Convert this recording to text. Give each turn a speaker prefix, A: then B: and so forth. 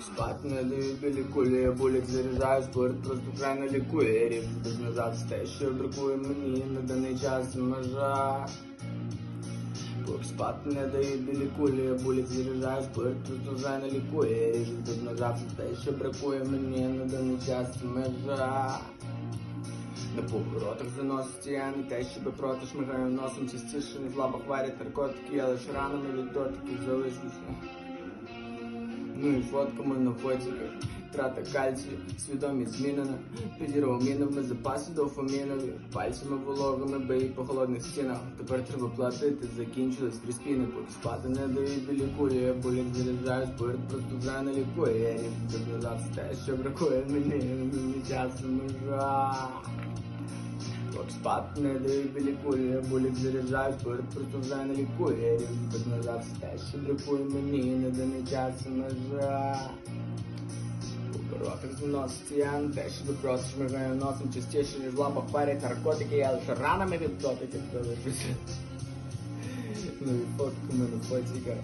A: Спати не кулі, я болік заряджаю, спорт просто крайно лікує. Рік без назад те, що бракує мені на даний час межа. Поки спати не дають білі кулі, я болік заряджаю, спорт просто крайно лікує. Рік без назад те, що бракує мені на даний час межа. На поворотах заноситься я не те, щоби проти шмигаю носом частіше не в лапах варять наркотики, я лише ранами від дотиків залишуся. Ну і фотками на фотиках, трата кальцію, свідомість змінена, підірвав мінами запаси дофамінові, пальцями вологими бий по холодних стінах. Тепер треба платити, закінчились кріспіни, поки спати не дають я болік заряджаю, спорт просто вже не лікує, я ніби назад те, що бракує мені, мені часу межа. Поки спати не кулі, я болік заряджаю, просто вже не лікує, рік назад те, що бракує мені, не даний час межа. У воротах заноситься я не те, що просто шмигаю носом частіше, ніж в лапах парять наркотики, я лише ранами від дотиків залишуся. Ну і фотками на фотіках.